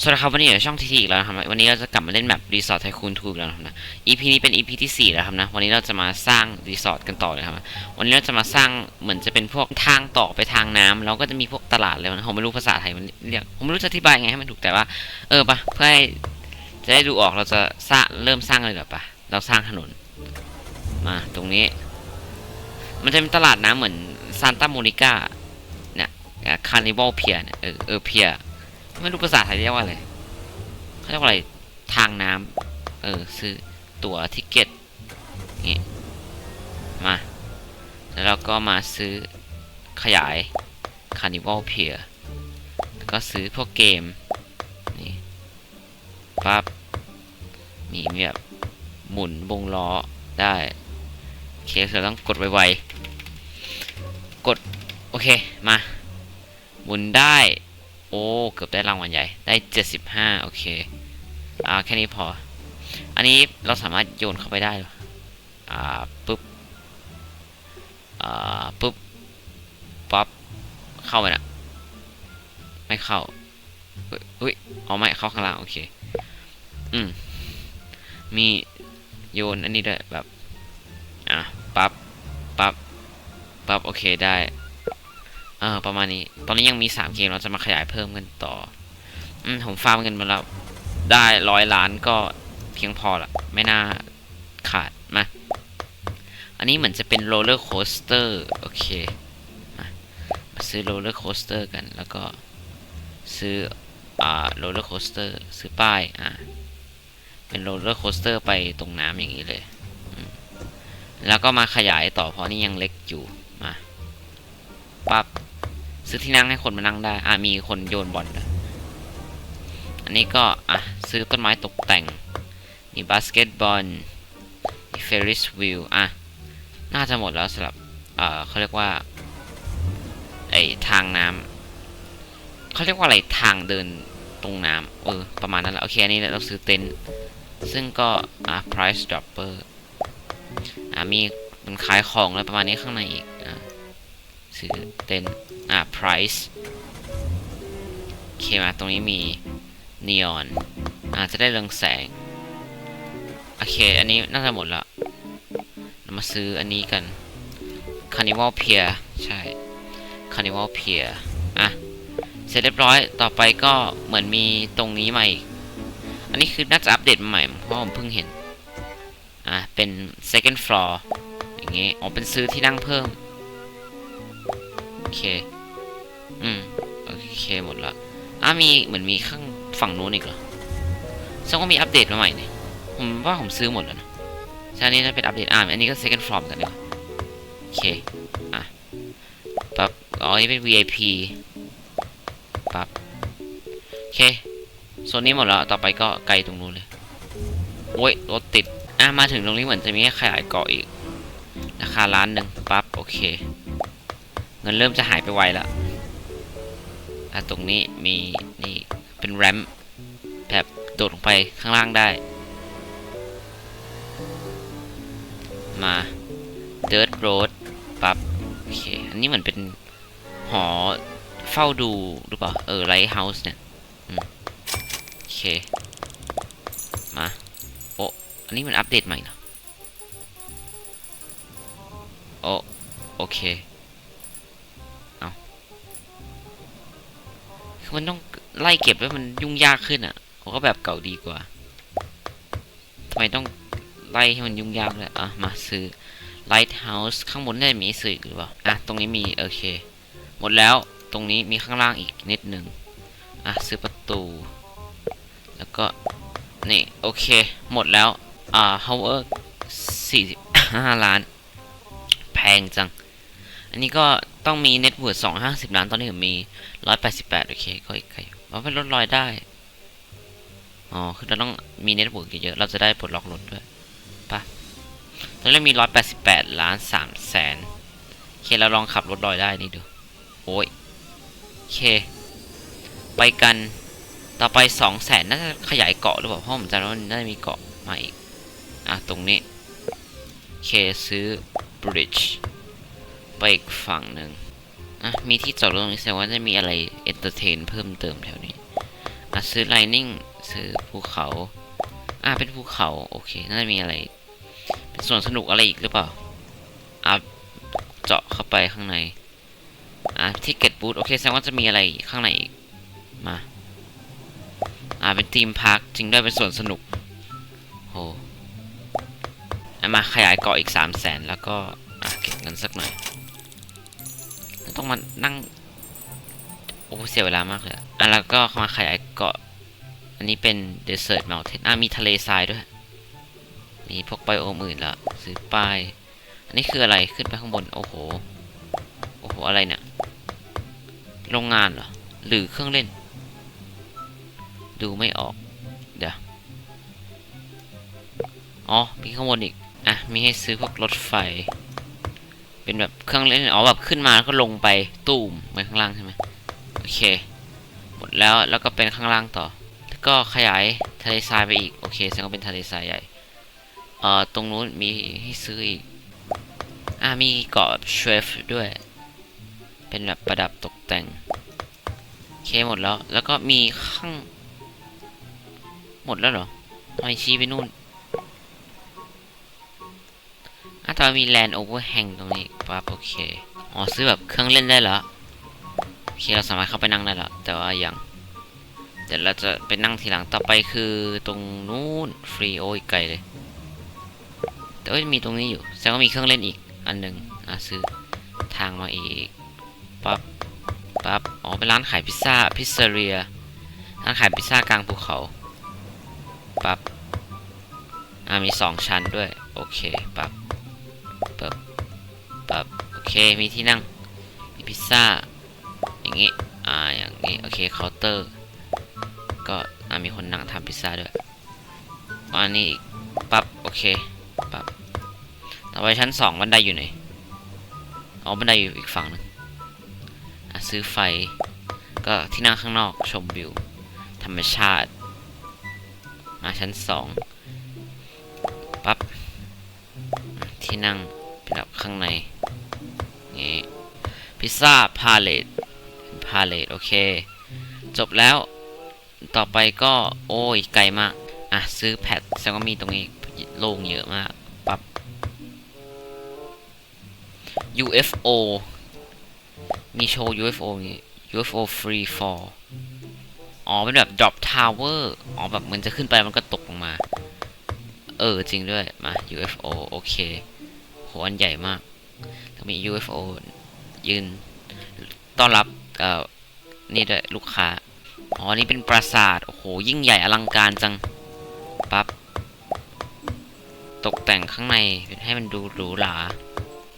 สวัสดีครับวันนี้อยู่ช่องทีทีอีกแล้วนะครับวันนี้เราจะกลับมาเล่นแบบรีสอร์ทไทคูนทูอีกแล้วนะครับนะ EP นี้เป็น EP ที่ 4 แล้วครับนะวันนี้เราจะมาสร้างรีสอร์ทกันต่อเลยครับวันนี้เราจะมาสร้างเหมือนจะเป็นพวกทางต่อไปทางน้ำแล้วก็จะมีพวกตลาดเลยนะผมไม่รู้ภาษาไทยมันเรียกผมไม่รู้จะอธิบายไงให้มันถูกแต่ว่า เออปะเพื่อให้จะได้ดูออกเราจะสร้างเริ่มสร้างเลยหรอปะเราสร้างถนนมาตรงนี้ มันจะเป็นตลาดน้ำเหมือนซานตาโมนิกาเนี่ยคาร์นิวัลเพียเนี่ยเออเออเพีย ไม่รู้ภาษาไทยเรียกว่าอะไรเขาเรียกว่าอะไรทางน้ำเออซื้อตั๋วทิเก็ตนี่มาแล้วเราก็มาซื้อขยายคาร์นิวัลเพียแล้วก็ซื้อพวกเกม นี่ปั๊บมีแบบหมุนวงล้อได้โอเคเราต้องกดไวๆกด โอเค มา หมุนได้ อ้เกือบได้รางวัลใหญ่ ได้ 75 โอเค อ่า แค่นี้พอ อันนี้เราสามารถโยนเข้าไปได้หรออ่าปึ๊บ อ่าปึ๊บ ปั๊บ เข้าไปนะไม่เข้าเฮ้ยเอาไม่เข้าข้างล่าง โอเค อืม มีโยนอันนี้ด้วยแบบ อะ ปั๊บ ปั๊บ ปั๊บ โอเค ได้ ออประมาณนี้ ตอนนี้ยังมีสามเกมเราจะมาขยายเพิ่มกันต่อ อืมผมฟาร์มเงินมาแล้ว ได้ร้อยล้านก็เพียงพอละไม่น่าขาดมา อันนี้เหมือนจะเป็นโรลเลอร์โคสเตอร์โอเค มามาซื้อโรลเลอร์โคสเตอร์กันแล้วก็ซื้ออ่าโรลเลอร์โคสเตอร์ซื้อป้ายอ่าเป็นโรลเลอร์โคสเตอร์ไปตรงน้ำอย่างนี้เลย แล้วก็มาขยายต่อเพราะนี่ยังเล็กอยู่มาปั๊บ ซื้อที่นั่งให้คนมานั่งได้ อะมีคนโยนบอลอันนี้ก็ อะ ซื้อต้นไม้ตกแต่ง มีบาสเกตบอลมีเฟริสวิลอะ น่าจะหมดแล้วสำหรับ เอ่อเขาเรียกว่า ไอทางน้ำเขาเรียกว่าอะไรทางเดินตรงน้ำเออ ประมาณนั้นแหละ โอเค อันนี้เราซื้อเต็นท์ซึ่งก็ อะ price dropper อ่ามีมันขายของแล้วประมาณนี้ข้างในอีก อ่าซื้อเต็นท์ อ่า price โอเคมาตรงนี้มี neon อ่าจะได้เรืองแสง โอเค อันนี้น่าจะหมดแล้วเรามาซื้ออันนี้กัน carnival pier ใช่ carnival pier อะ เสร็จเรียบร้อย ต่อไปก็เหมือนมีตรงนี้มาอีกอันนี้คือน่าจะอัปเดตมาใหม่ เพราะผมเพิ่งเห็น อะ เป็น second floor อย่างงี้อ๋อเป็นซื้อที่นั่งเพิ่ม โอเค อืม โอเค หมดละอะมีเหมือนมีข้างฝั่งนู้นอีกเหรอซึ่งก็มีอัปเดตมาใหม่เนี่ยผมว่าผมซื้อหมดแล้วนะใช่นนี้น่าเป็นอัปเดตอะอันนี้ก็ second floor เหมือนกันเนี่ยโอเค อะปั๊บอ๋อนี่เป็น VIP ปั๊บโอเคโซนนี้หมดแล้ว ต่อไปก็ไกลตรงนู้นเลยโอ้ยรถติด อะ มาถึงตรงนี้เหมือนจะมีให้ขยายเกาะอีก ราคาล้านหนึ่งปั๊บ โอเค เงินเริ่มจะหายไปไวแล้ว อะตรงนี้มีนี่เป็นแรมแบบโดดลงไปข้างล่างได้ มา Dirt Road ปั๊บโอเค อันนี้เหมือนเป็นหอเฝ้าดูหรือเปล่า เออไลท์เฮาส์เนี่ยอืมโอเค มาโอ้อันนี้มันอัปเดตใหม่เนอะโอ้โอเค มันต้องไล่เก็บไว้มันยุ่งยากขึ้นอะผมก็แบบเก่าดีกว่าทำไมต้องไล่ให้มันยุ่งยากเลยอะมาซื้อ Lighthouse ข้างบนได้มีสื่อหรือเปล่าอะตรงนี้มีโอเค หมดแล้วตรงนี้มีข้างล่างอีกนิดหนึ่งอะซื้อประตู แล้วก็นี่โอเค หมดแล้วอ่า however สี่สิบห้าล้าน แพงจัง อันนี้ก็ ต้องมี net worth สองห้าสิบล้านตอนนี้ผมมีร้อยแปดสิบแปดโอเคก็อีกไกลว่าเป็นลดลอยได้ อ๋อ คือเราต้องมี net worth เยอะเราจะได้ปลดล็อกรถด้วยปะตอนนี้มีร้อยแปดสิบแปดล้านสามแสนโอเคเราลองขับรถลอยได้นี่ดู โอ้ยโอเค ไปกันต่อไปสองแสนน่าจะขยายเกาะหรือเปล่าเพราะผมจำได้ว่าน่าจะมีเกาะมาอีก อะ ตรงนี้โอเคซื้อ bridge ไปอีกฝั่งหนึ่งอะมีที่จอดรถตรงนี้แสดงว่าจะมีอะไร entertain เพิ่มเติมแถวนี้อะซื้อ Lightning ซื้อภูเขาอ่าเป็นภูเขาโอเคน่าจะมีอะไร เป็นส่วนสนุกอะไรอีกหรือเปล่าอ่าเจาะเข้าไปข้างในอ่าทิกเก็ตบูธโอเคแสดงว่าจะมีอะไรข้างในอีกมาอ่าเป็นทีมพาร์คจริงด้วยเป็นส่วนสนุกโหอะมาขยายเกาะอีกสามแสนแล้วก็ อะเก็บเงินสักหน่อย ต้องมานั่ง โอ้เสียเวลามากเลยอะแล้วก็มาขยายเกาะ อันนี้เป็น Desert Mountain อะมีทะเลทรายด้วย มีพวกไบโอมอื่นล้วซื้อป้าย อันนี้คืออะไรขึ้นไปข้างบน โอ้โห โอ้โห อะไรเนี่ย โรงงานเหรอ หรือเครื่องเล่น ดูไม่ออก เดี๋ยว อ๋อ มีข้างบนอีก อะ มีให้ซื้อพวกรถไฟ เป็นแบบเครื่องเล่นอ๋อแบบขึ้นมาแล้วก็ลงไปตูมไปข้างล่างใช่ไหมโอเค หมดแล้วแล้วก็เป็นข้างล่างต่อ แล้วก็ขยายทะเลทรายไปอีก โอเคแสดงว่าเป็นทะเลทรายใหญ่ เอ่อ ตรงนู้นมีให้ซื้ออีก อ่ามีเกาะเชฟด้วย เป็นแบบประดับตกแต่ง โอเคหมดแล้ว แล้วก็มีข้าง หมดแล้วเหรอทำไมชี้ไปนู่น อะตอนมีแลนด์โอเวอร์แฮงตรงนี้ปั๊บโอเค อ๋อซื้อแบบเครื่องเล่นได้แล้วโอเคเราสามารถเข้าไปนั่งได้แล้วแต่ว่ายังเดี๋ยวเราจะไปนั่งทีหลังต่อไปคือตรงนู้นฟรีโอ้ยไกลเลย แต่ว่ามีตรงนี้อยู่แสดงว่ามีเครื่องเล่นอีกอันหนึ่งอะซื้อทางมาอีกปั๊บปั๊บอ๋อเป็นร้านขายพิซซ่าพิซซ e เรียร้านขายพิซซ่ากลางภูเขาปั๊บอ่ามีสองชั้นด้วย โอเคปับปั๊บ ปับโอเคมีที่นั่งมีพิซซ่าอย่างงี้อ่าอย่างงี้โอเคเคาน์เตอร์ก็อ่ามีคนนั่งทำพิซซ่าด้วยอันนี้อีกปั๊บโอเคปั๊บต่อไปชั้นสองบันไดอยู่ไหนอ๋อบันไดอยู่อีกฝั่งหนึงอะซื้อไฟก็ที่นั่งข้างนอกชมวิว ธรรมชาติ มาชั้นสองปั๊บที่นั่งเป็นแบบข้างใน นี่พิซซ่าพาเลตพาเลตโอเค จบแล้วต่อไปก็โอ้ยไกลมาก อะ ซื้อแพดแสดงว่ามีตรงนี้โล่งเยอะมากปั๊บ UFO มีโชว์ UFO นี่ UFO Free Fall อ๋อเป็นแบบ drop tower อ๋อ แบบมันจะขึ้นไปมันก็ตกลงมา เออ จริงด้วย มา UFO โอเคโหอันใหญ่มาก มี UFO ยืนต้อนรับเอ่อนี่ด้วยลูกค้า อ๋อ นี่เป็นปราสาท โอ้โห ยิ่งใหญ่อลังการจัง ปั๊บ ตกแต่งข้างในให้มันดูหรูหรา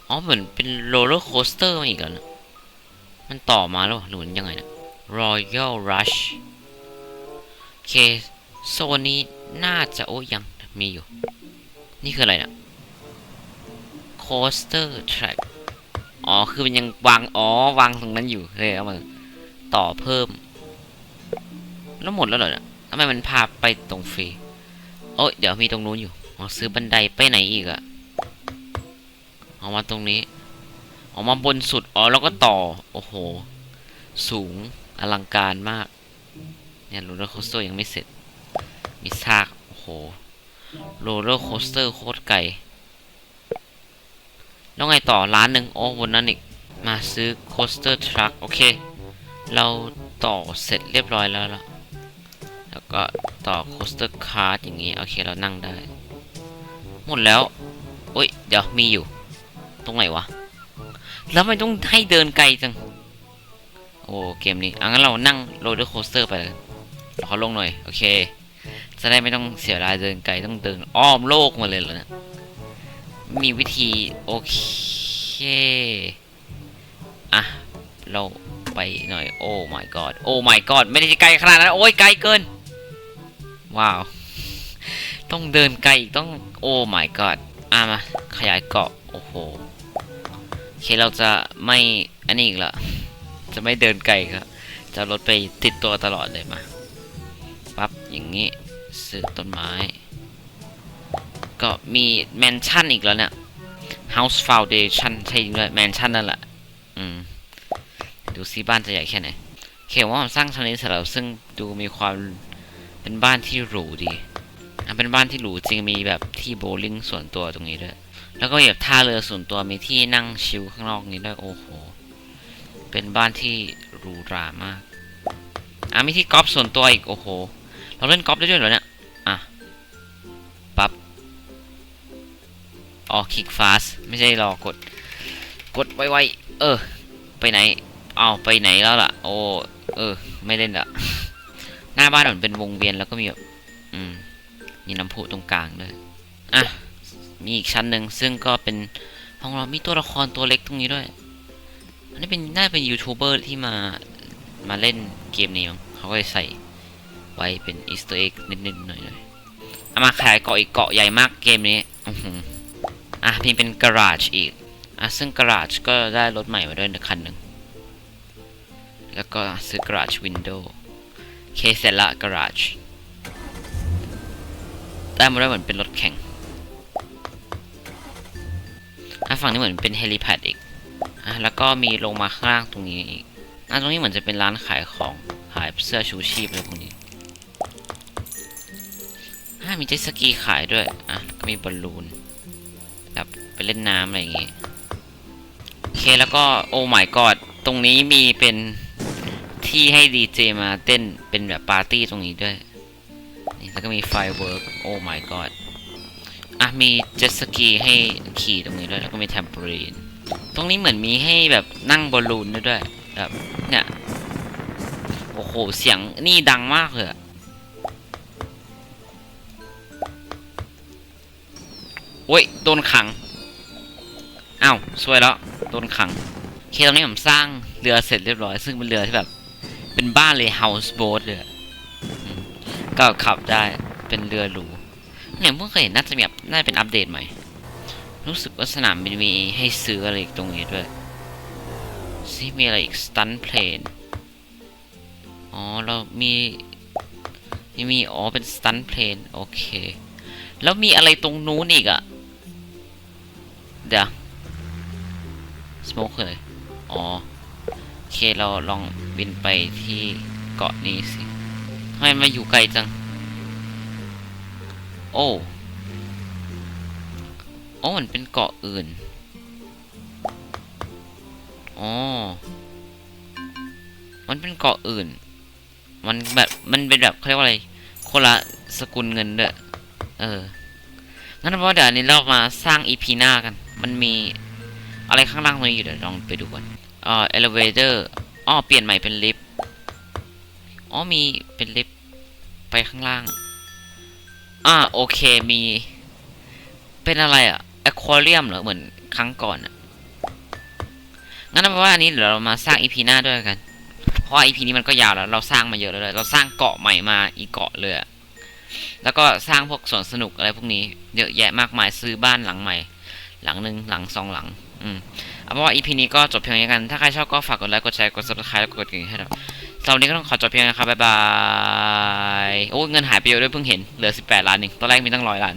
อ๋อ เหมือนเป็นโรลเลอร์โคสเตอร์มาอีกแล้วนะ มันต่อมาแล้วหรือมันยังไงนะ Royal Rush โอเค โซนนี้น่าจะโอ้ยังมีอยู่ นี่คืออะไรนะ Coaster Track อ๋อ คือมันยังวาง อ๋อ วางตรงนั้นอยู่เลยเอามาต่อเพิ่ม แล้วหมดแล้วเหรอเนี่ยทำไมมันพาไปตรงฟรีโอ้ยเดี๋ยวมีตรงนู้นอยู่ อ๋อ ซื้อบันไดไปไหนอีกอะออกมาตรงนี้ ออกมาบนสุด อ๋อ แล้วก็ต่อ โอ้โห สูงอลังการมาก เนี่ยโรลเลอร์โคสเตอร์ยังไม่เสร็จ มีซาก โอ้โหโรลเลอร์โคสเตอร์โคตรไกล แล้วไงต่อร้านหนึ่งโอ้บนนั้นอีก มาซื้อโคสเตอร์ทรัคโอเค เราต่อเสร็จเรียบร้อยแล้วล่ะแล้วก็ต่อโคสเตอร์คาร์ดอย่างนี้ โอเคเรานั่งได้ หมดแล้วโอ้ย เดี๋ยวมีอยู่ ตรงไหนวะ แล้วมันต้องให้เดินไกลจัง โอ้เกมนี้อะงั้นเรานั่งโรลเลอร์โคสเตอร์ไปเลยขอลงหน่อย โอเค จะได้ไม่ต้องเสียเวลาเดินไกลต้องเดินอ้อมโลกมาเลยเหรอเนี่ย มีวิธี โอเคอะเราไปหน่อย โอ้ my god โอ้ my god ไม่ได้ไกลขนาดนั้น โอ้ยไกลเกิน ว้าว ต้องเดินไกลอีกต้องโอ้ my god อะมา ขยายเกาะ โอ้โหโอเคเราจะไม่อันนี้อีกละจะไม่เดินไกลครับจะรถไปติดตัวตลอดเลยมาปั๊บอย่างนี้ซื้อต้นไม้ ก็มีแมนชั่นอีกแล้วเนี่ย House Foundation ใช่ด้วยแมนชั่นนั่นแหละอืมดูซิบ้านจะใหญ่แค่ไหนเขียนว่าผมสร้างชั้นนี้เสร็จแล้วซึ่งดูมีความเป็นบ้านที่หรูดีเป็นบ้านที่หรูจริงมีแบบที่โบว์ลิ่งส่วนตัวตรงนี้ด้วย แล้วก็แบบท่าเรือส่วนตัวมีที่นั่งชิลข้างนอกนี้ด้วยโอ้โห เป็นบ้านที่หรูหรามาก อะมีที่กอล์ฟส่วนตัวอีกโอ้โห เราเล่นกอล์ฟได้ด้วยเหรอเนี่ย อ๋อคลิกฟาสไม่ใช่รอกด กดไวๆเออ ไปไหนเอาไปไหนแล้วล่ะ โอ้เออ ไม่เล่นละหน้าบ้านมือนเป็นวงเวียนแล้วก็มีแบบอืมมีน้ำพุตรงกลางด้วยอะมีอีกชั้นหนึ่งซึ่งก็เป็นห้องเรามีตัวละครตัวเล็กตรงนี้ด้วยอันนี้เป็นน่าเป็นยูทูบเบอร์ที่มามาเล่นเกมนี้มั้งเขาก็เลยใส่ไว้เป็นอีสต์เอ็กนิดๆหน่อยๆเอามาขายเกาะอีกเกาะใหญ่มากเกมนี้อือหือ อะมีเป็นการาจอีก อะซึ่งการาจก็ได้รถใหม่มาด้วยคันหนึ่ง แล้วก็ซื้อการาจวินโดว์เคเสร็จละการาจได้มาด้วยเหมือนเป็นรถแข่งอะฝั่งนี้เหมือนเป็นเฮลิแพดอีก อะแล้วก็มีลงมาข้างล่างตรงนี้อีก อะตรงนี้เหมือนจะเป็นร้านขายของ ขายเสื้อชูชีพอะไรพวกนี้อะมีเจ็ตสกีขายด้วย อะก็มีบอลลูน ไปเล่นน้ำอะไรอย่างงี้โอเคแล้วก็โอ้ my god ตรงนี้มีเป็นที่ให้ดีเจมาเต้นเป็นแบบปาร์ตี้ตรงนี้ด้วยนี่แล้วก็มีไฟเวิร์กโอ้ my god อะมีเจ็ตสกีให้ขี่ตรงนี้ด้วยแล้วก็มีแทมเปอรีนตรงนี้เหมือนมีให้แบบนั่งบอลลูนด้วยแบบเนี่ยโอ้โหเสียงนี่ดังมากเลยโอ้ยโดนขัง อ้าวสวยแล้วโดนขังโอเคตอนนี้ผมสร้างเรือเสร็จเรียบร้อย ซึ่งเป็นเรือที่แบบ เป็นบ้านเลย house boat เลยก็ขับได้เป็นเรือหรูเนี่ยเพิ่งเคยเห็นน่าจะมีแบบน่าจะเป็นอัปเดตใหม่ รู้สึกว่าสนามบินมีให้ซื้ออะไรอีกตรงนี้ด้วยซิมีอะไรอีก stunt plane อ๋อ เรามีมี อ๋อ เป็น stunt plane โอเค แล้วมีอะไรตรงนู้นอีกอะเดี๋ยว smoke คืออะไรอ๋อโอเคเราลองบินไปที่เกาะนี้สิทำไมมาอยู่ไกลจัง โอ้โอ๋อมันเป็นเกาะอื่นอ๋อมันเป็นเกาะอื่น มันแบบ มันเป็นแบบเขาเรียกว่าอะไรคนละสกุลเงินด้วย เออ งั้นเพราะเดี๋ยวอันนี้เรามาสร้างอีพีหน้ากัน มันมี อะไรข้างล่างตรงนี้อยู่เดี๋ยวลองไปดูก่อนอ่า elevator อ๋อเปลี่ยนใหม่เป็นลิฟต์อ๋อมีเป็นลิฟต์ไปข้างล่าง อ่าโอเคมี เป็นอะไรอะอควาเรียมเหรอเหมือนครั้งก่อนอะงั้นเอาเป็นว่าอันนี้เดี๋ยวเรามาสร้างอีพีหน้าด้วยกัน เพราะอีพีนี้มันก็ยาวแล้ว เราสร้างมาเยอะแล้วเลย เราสร้างเกาะใหม่มาอีกเกาะเลยแล้วก็สร้างพวกสวนสนุกอะไรพวกนี้ เยอะแยะมากมายซื้อบ้านหลังใหม่ หลังหนึ่งหลังสองหลัง อืมเอาเป็นว่าอีพีนี้ก็จบเพียงนี้กัน ถ้าใครชอบก็ฝากกดไลค์ กดแชร์ กด subscribe แล้วกดกระดิ่งให้เราสำหรับวันนี้ก็ต้องขอจบเพียงนะครับบ๊ายบาย โอ้เงินหายไปเยอะด้วยเพิ่งเห็น เหลือ 18 ล้านเองตอนแรกมีตั้งร้อยล้าน